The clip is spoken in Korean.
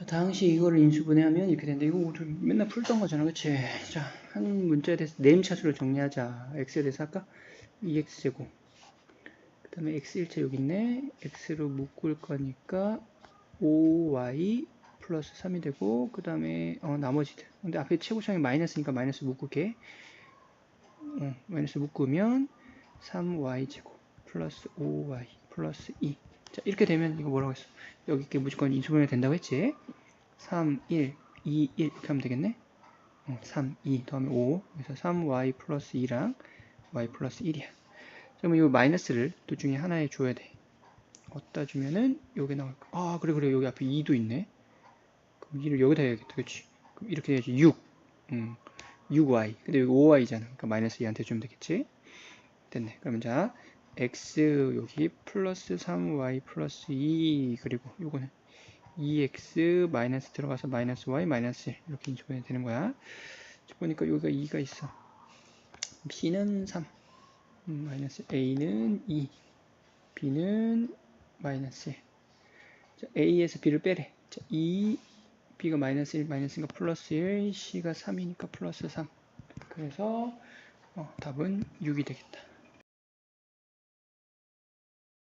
자, 당시 이거를 인수분해하면 이렇게 된다. 이거 우리 맨날 풀던 거잖아, 그치? 자, 한 문자에 대해서 네임차수를 정리하자. x에 대해서 할까? 2x제곱. 그 다음에 x1차 여기 있네. x로 묶을 거니까 5y 플러스 3이 되고, 그 다음에 어, 나머지들. 근데 앞에 최고창이 마이너스니까 마이너스 묶을게. 어, 마이너스 묶으면 3y제곱 플러스 5y 플러스 2. 자, 이렇게 되면 이거 뭐라고 했어? 여기 게 무조건 인수분해 된다고 했지? 3, 1, 2, 1 이렇게 하면 되겠네? 어, 3, 2 더하면 5 그래서 3y 플러스 2랑 y 플러스 1이야. 그러면 이 마이너스를 둘 중에 하나에 줘야 돼. 어디다 주면은 여기 나올 거. 아 그래 그래. 여기 앞에 2도 있네. 그럼 2를 여기다 해야겠다. 그치? 그럼 이렇게 해야지. 6 음, 6y 근데 여기 5y잖아. 그러니까 마이너스 2한테 주면 되겠지? 됐네. 그러면 자 x 여기 플러스 3y 플러스 2 그리고 요거는 2x 마이너스 들어가서 마이너스 y 마이너스 1 이렇게 인수분해 되는 거야. 자, 보니까 여기가 2가 있어. B는 3 음, 마이너스 a는 2 b는 마이너스 1 자, a에서 b를 빼래. 자, 2 b가 마이너스 1 마이너스니까 플러스 1 c가 3이니까 플러스 3 그래서 어, 답은 6이 되겠다